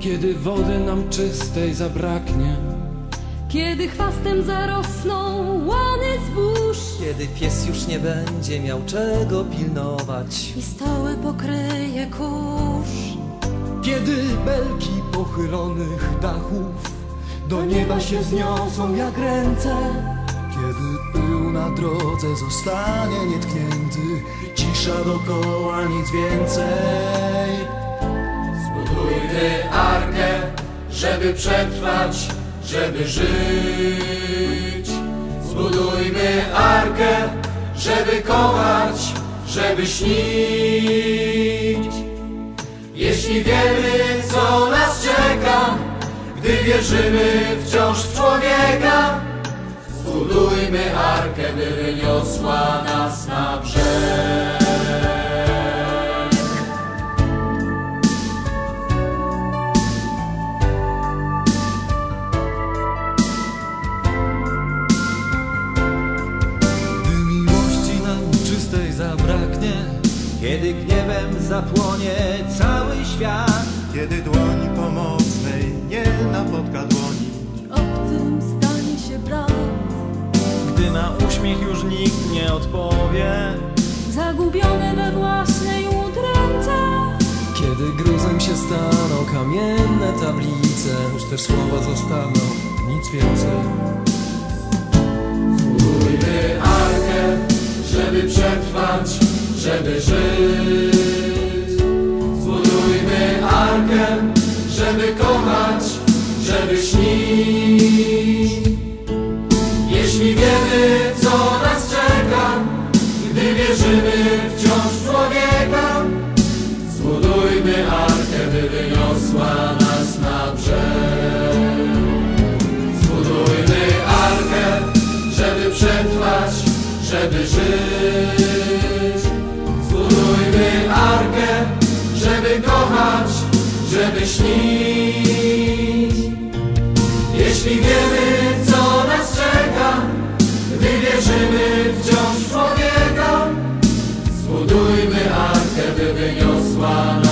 Kiedy wody nam czystej zabraknie. Kiedy chwastem zarosną łany zbóż. Kiedy pies już nie będzie miał czego pilnować. I stoły pokryje kurz. Kiedy belki pochylonych dachów Do nieba się wzniosą. jak ręce. Kiedy pył na drodze zostanie nietknięty Cisza dokoła, nic więcej Zbudujmy arkę, żeby przetrwać, żeby żyć. Zbudujmy arkę, żeby kochać, żeby śnić. Jeśli wiemy, co nas czeka, gdy wierzymy wciąż w człowieka, zbudujmy arkę, by wyniosła nas na brzeg. Kiedy gniewem zapłonie cały świat Kiedy dłoni pomocnej nie napotka dłoni Obcym stanie się brak. Gdy na uśmiech już nikt nie odpowie Zagubione we własnej udręce. Kiedy gruzem się staną kamienne tablice Puste słowa zostaną, nic więcej Zbudujmy arkę, żeby przetrwać, żeby żyć. żeby śnić. Jeśli wiemy, co nas czeka, gdy wierzymy wciąż w człowieka, zbudujmy arkę, by wyniosła nas na brzeg. Zbudujmy arkę, żeby przetrwać, żeby żyć. Zbudujmy arkę, żeby kochać, żeby śnić. Deus, mano.